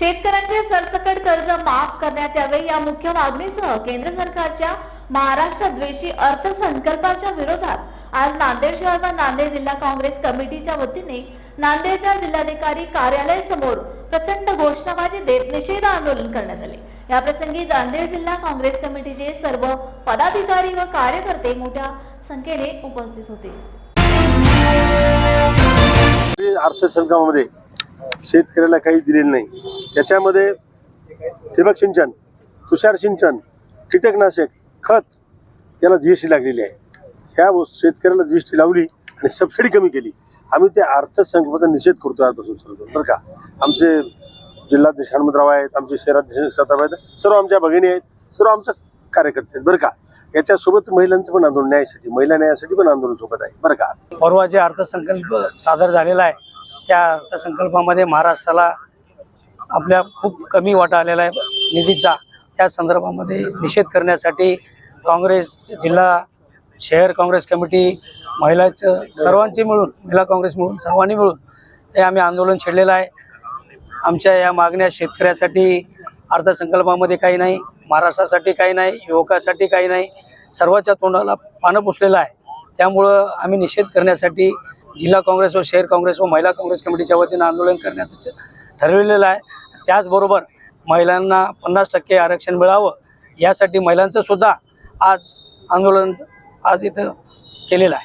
शेतकऱ्यांचे सरसकट कर्ज माफ करण्यात यावे या मुख्य मागणीसह केंद्र सरकारच्या महाराष्ट्र द्वेषी अर्थसंकल्पाच्या विरोधात आज नांदेड शहर व नांदेड जिल्हा काँग्रेस कमिटीच्या वतीने नांदेडच्या जिल्हाधिकारी कार्यालय समोर प्रचंड घोषणाबाजी देत निषेध आंदोलन करण्यात आले. या प्रसंगी नांदेड जिल्हा काँग्रेस कमिटीचे सर्व पदाधिकारी व कार्यकर्ते मोठ्या संख्येने उपस्थित होते. अर्थसंकल्पामध्ये शेतकऱ्याला काही दिलेलं नाही. त्याच्यामध्ये ठिबक सिंचन तुषार सिंचन कीटकनाशक खत याला जी एस टी लागलेली आहे. ह्या शेतकऱ्याला जी एस टी लावली आणि सबसिडी कमी केली. आम्ही त्या अर्थसंकल्पाचा निषेध करतो आजपासून सर्व बरं का? आमचे जिल्हाध्यक्ष हनुमंतराव आहेत आमचे शहराध्यक्ष सताराव आहेत सर्व आमच्या भगिनी आहेत सर्व आमच्या कार्यकर्ते आहेत. बरं का? याच्यासोबत महिलांचं पण आंदोलन न्यायासाठी महिला न्यायासाठी पण आंदोलन सोबत आहे. बरं का? परवा जे अर्थसंकल्प सादर झालेला आहे त्या अर्थसंकल्पामध्ये महाराष्ट्राला आपल्या खूप कमी वाटा आलेला आहे निधीचा. त्या संदर्भामध्ये निषेध करण्यासाठी काँग्रेस जिल्हा शहर काँग्रेस कमिटी महिलाचं सर्वांची मिळून महिला काँग्रेस मिळून सर्वांनी मिळून हे आम्ही आंदोलन छेडलेलं आहे. आमच्या या मागण्या शेतकऱ्यासाठी अर्थसंकल्पामध्ये काही नाही महाराष्ट्रासाठी काही नाही युवकासाठी काही नाही सर्वांच्या तोंडाला पानं पुसलेलं आहे. त्यामुळं आम्ही निषेध करण्यासाठी जिल्हा काँग्रेस व शहर काँग्रेस व महिला काँग्रेस कमिटीच्या वतीनं आंदोलन करण्याचं ठरविलेलं आहे. त्याचबरोबर महिलांना पन्नास टक्के आरक्षण मिळावं यासाठी महिलांचं सुद्धा आज आंदोलन आज इथं केलेलं आहे.